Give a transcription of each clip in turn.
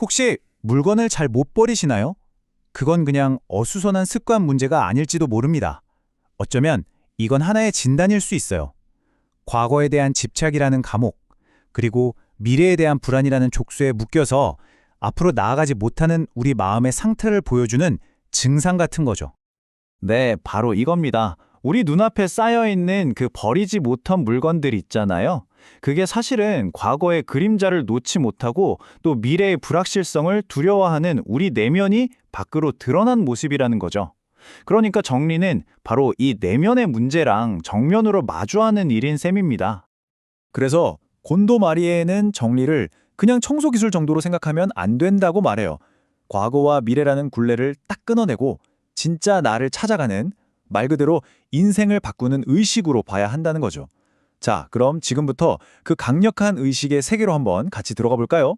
혹시 물건을 잘 못 버리시나요? 그건 그냥 어수선한 습관 문제가 아닐지도 모릅니다. 어쩌면 이건 하나의 진단일 수 있어요. 과거에 대한 집착이라는 감옥, 그리고 미래에 대한 불안이라는 족쇄에 묶여서 앞으로 나아가지 못하는 우리 마음의 상태를 보여주는 증상 같은 거죠. 네, 바로 이겁니다. 우리 눈앞에 쌓여 있는 그 버리지 못한 물건들 있잖아요. 그게 사실은 과거의 그림자를 놓지 못하고 또 미래의 불확실성을 두려워하는 우리 내면이 밖으로 드러난 모습이라는 거죠. 그러니까 정리는 바로 이 내면의 문제랑 정면으로 마주하는 일인 셈입니다. 그래서 곤도 마리에는 정리를 그냥 청소 기술 정도로 생각하면 안 된다고 말해요. 과거와 미래라는 굴레를 딱 끊어내고 진짜 나를 찾아가는 말 그대로 인생을 바꾸는 의식으로 봐야 한다는 거죠. 자, 그럼 지금부터 그 강력한 의식의 세계로 한번 같이 들어가 볼까요?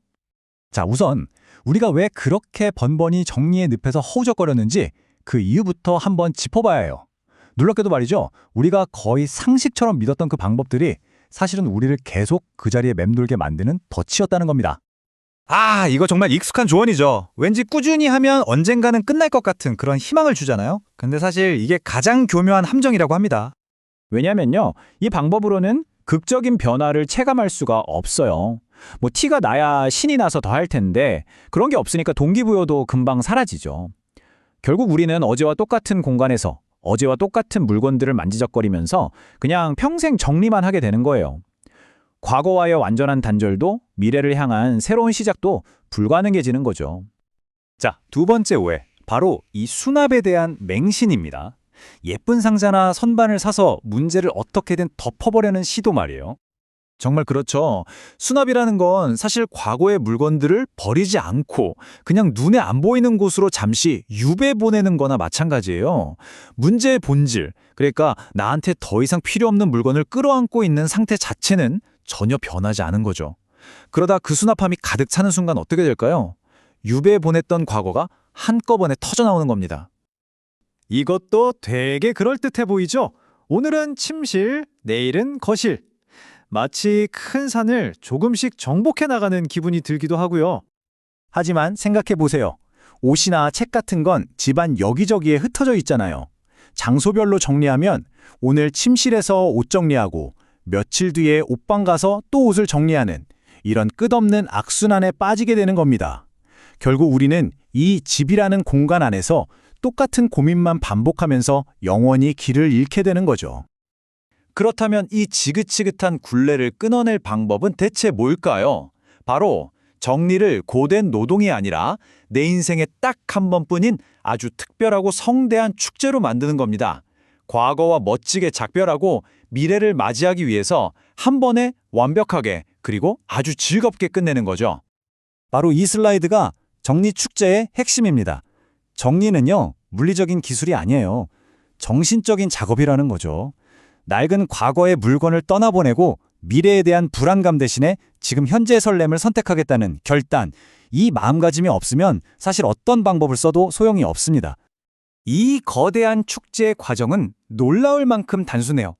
자, 우선 우리가 왜 그렇게 번번이 정리의 늪에서 허우적거렸는지 그 이유부터 한번 짚어봐야 해요. 놀랍게도 말이죠. 우리가 거의 상식처럼 믿었던 그 방법들이 사실은 우리를 계속 그 자리에 맴돌게 만드는 덫이었다는 겁니다. 아, 이거 정말 익숙한 조언이죠. 왠지 꾸준히 하면 언젠가는 끝날 것 같은 그런 희망을 주잖아요. 근데 사실 이게 가장 교묘한 함정이라고 합니다. 왜냐면요, 이 방법으로는 극적인 변화를 체감할 수가 없어요. 뭐 티가 나야 신이 나서 더 할 텐데 그런 게 없으니까 동기부여도 금방 사라지죠. 결국 우리는 어제와 똑같은 공간에서 어제와 똑같은 물건들을 만지작거리면서 그냥 평생 정리만 하게 되는 거예요. 과거와의 완전한 단절도 미래를 향한 새로운 시작도 불가능해지는 거죠. 자, 두 번째 오해. 바로 이 수납에 대한 맹신입니다. 예쁜 상자나 선반을 사서 문제를 어떻게든 덮어보려는 시도 말이에요. 정말 그렇죠. 수납이라는 건 사실 과거의 물건들을 버리지 않고 그냥 눈에 안 보이는 곳으로 잠시 유배 보내는 거나 마찬가지예요. 문제의 본질, 그러니까 나한테 더 이상 필요 없는 물건을 끌어안고 있는 상태 자체는 전혀 변하지 않은 거죠. 그러다 그 수납함이 가득 차는 순간 어떻게 될까요? 유배 보냈던 과거가 한꺼번에 터져 나오는 겁니다. 이것도 되게 그럴듯해 보이죠? 오늘은 침실, 내일은 거실. 마치 큰 산을 조금씩 정복해 나가는 기분이 들기도 하고요. 하지만 생각해 보세요. 옷이나 책 같은 건 집안 여기저기에 흩어져 있잖아요. 장소별로 정리하면 오늘 침실에서 옷 정리하고 며칠 뒤에 옷방 가서 또 옷을 정리하는 이런 끝없는 악순환에 빠지게 되는 겁니다. 결국 우리는 이 집이라는 공간 안에서 똑같은 고민만 반복하면서 영원히 길을 잃게 되는 거죠. 그렇다면 이 지긋지긋한 굴레를 끊어낼 방법은 대체 뭘까요? 바로 정리를 고된 노동이 아니라 내 인생에 딱 한 번뿐인 아주 특별하고 성대한 축제로 만드는 겁니다. 과거와 멋지게 작별하고 미래를 맞이하기 위해서 한 번에 완벽하게 그리고 아주 즐겁게 끝내는 거죠. 바로 이 슬라이드가 정리 축제의 핵심입니다. 정리는요, 물리적인 기술이 아니에요. 정신적인 작업이라는 거죠. 낡은 과거의 물건을 떠나보내고 미래에 대한 불안감 대신에 지금 현재의 설렘을 선택하겠다는 결단, 이 마음가짐이 없으면 사실 어떤 방법을 써도 소용이 없습니다. 이 거대한 축제의 과정은 놀라울 만큼 단순해요.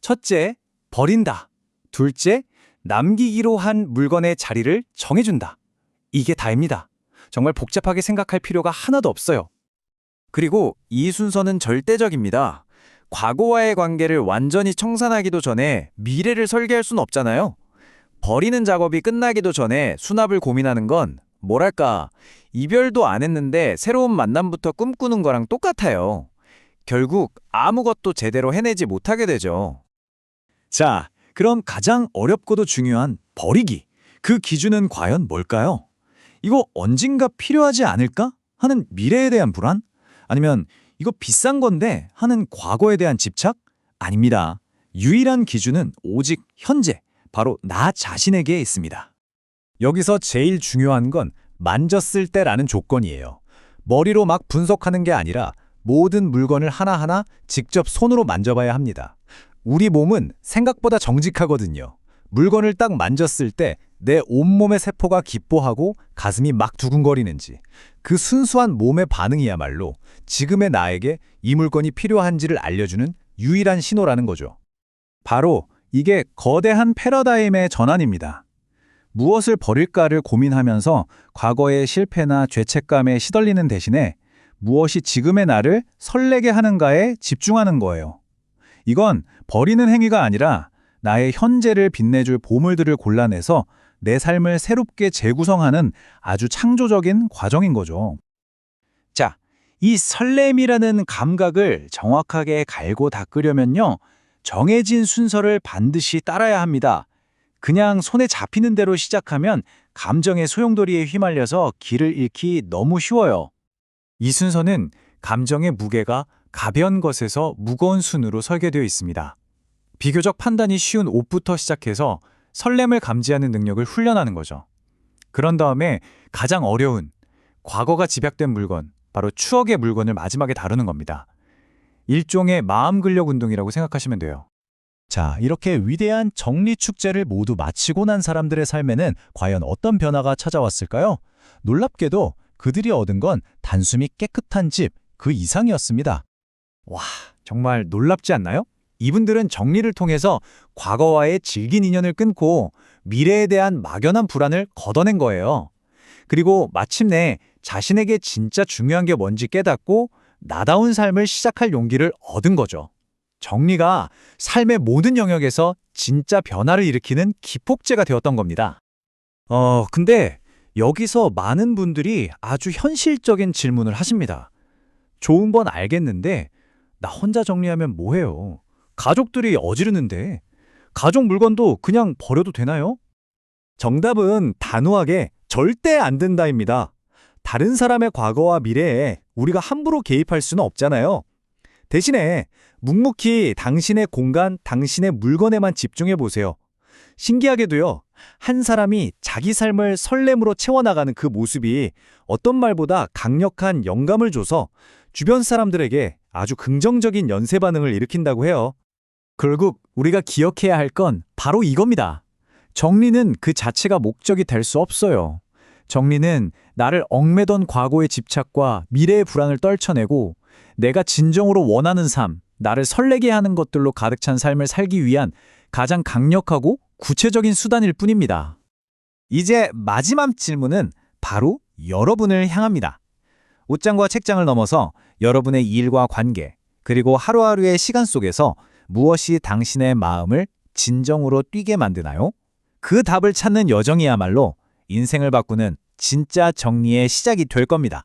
첫째, 버린다. 둘째, 남기기로 한 물건의 자리를 정해준다. 이게 다입니다. 정말 복잡하게 생각할 필요가 하나도 없어요. 그리고 이 순서는 절대적입니다. 과거와의 관계를 완전히 청산하기도 전에 미래를 설계할 수는 없잖아요. 버리는 작업이 끝나기도 전에 수납을 고민하는 건 뭐랄까 이별도 안 했는데 새로운 만남부터 꿈꾸는 거랑 똑같아요. 결국 아무것도 제대로 해내지 못하게 되죠. 자, 그럼 가장 어렵고도 중요한 버리기. 그 기준은 과연 뭘까요? 이거 언젠가 필요하지 않을까? 하는 미래에 대한 불안? 아니면 이거 비싼 건데 하는 과거에 대한 집착? 아닙니다. 유일한 기준은 오직 현재, 바로 나 자신에게 있습니다. 여기서 제일 중요한 건 만졌을 때라는 조건이에요. 머리로 막 분석하는 게 아니라 모든 물건을 하나하나 직접 손으로 만져봐야 합니다. 우리 몸은 생각보다 정직하거든요. 물건을 딱 만졌을 때 내 온몸의 세포가 기뻐하고 가슴이 막 두근거리는지 그 순수한 몸의 반응이야말로 지금의 나에게 이 물건이 필요한지를 알려주는 유일한 신호라는 거죠. 바로 이게 거대한 패러다임의 전환입니다. 무엇을 버릴까를 고민하면서 과거의 실패나 죄책감에 시달리는 대신에 무엇이 지금의 나를 설레게 하는가에 집중하는 거예요. 이건 버리는 행위가 아니라 나의 현재를 빛내줄 보물들을 골라내서 내 삶을 새롭게 재구성하는 아주 창조적인 과정인 거죠. 자, 이 설렘이라는 감각을 정확하게 갈고 닦으려면요. 정해진 순서를 반드시 따라야 합니다. 그냥 손에 잡히는 대로 시작하면 감정의 소용돌이에 휘말려서 길을 잃기 너무 쉬워요. 이 순서는 감정의 무게가 가벼운 것에서 무거운 순으로 설계되어 있습니다. 비교적 판단이 쉬운 옷부터 시작해서 설렘을 감지하는 능력을 훈련하는 거죠. 그런 다음에 가장 어려운 과거가 집약된 물건, 바로 추억의 물건을 마지막에 다루는 겁니다. 일종의 마음 근력 운동이라고 생각하시면 돼요. 자, 이렇게 위대한 정리 축제를 모두 마치고 난 사람들의 삶에는 과연 어떤 변화가 찾아왔을까요? 놀랍게도 그들이 얻은 건 단숨이 깨끗한 집 그 이상이었습니다. 와, 정말 놀랍지 않나요? 이분들은 정리를 통해서 과거와의 질긴 인연을 끊고 미래에 대한 막연한 불안을 걷어낸 거예요. 그리고 마침내 자신에게 진짜 중요한 게 뭔지 깨닫고 나다운 삶을 시작할 용기를 얻은 거죠. 정리가 삶의 모든 영역에서 진짜 변화를 일으키는 기폭제가 되었던 겁니다. 어, 근데 여기서 많은 분들이 아주 현실적인 질문을 하십니다. 좋은 건 알겠는데 나 혼자 정리하면 뭐해요? 가족들이 어지르는데 가족 물건도 그냥 버려도 되나요? 정답은 단호하게 절대 안 된다입니다. 다른 사람의 과거와 미래에 우리가 함부로 개입할 수는 없잖아요. 대신에 묵묵히 당신의 공간, 당신의 물건에만 집중해 보세요. 신기하게도요, 한 사람이 자기 삶을 설렘으로 채워나가는 그 모습이 어떤 말보다 강력한 영감을 줘서 주변 사람들에게 아주 긍정적인 연쇄 반응을 일으킨다고 해요. 결국 우리가 기억해야 할 건 바로 이겁니다. 정리는 그 자체가 목적이 될 수 없어요. 정리는 나를 얽매던 과거의 집착과 미래의 불안을 떨쳐내고 내가 진정으로 원하는 삶, 나를 설레게 하는 것들로 가득 찬 삶을 살기 위한 가장 강력하고 구체적인 수단일 뿐입니다. 이제 마지막 질문은 바로 여러분을 향합니다. 옷장과 책장을 넘어서 여러분의 일과 관계, 그리고 하루하루의 시간 속에서 무엇이 당신의 마음을 진정으로 뛰게 만드나요? 그 답을 찾는 여정이야말로 인생을 바꾸는 진짜 정리의 시작이 될 겁니다.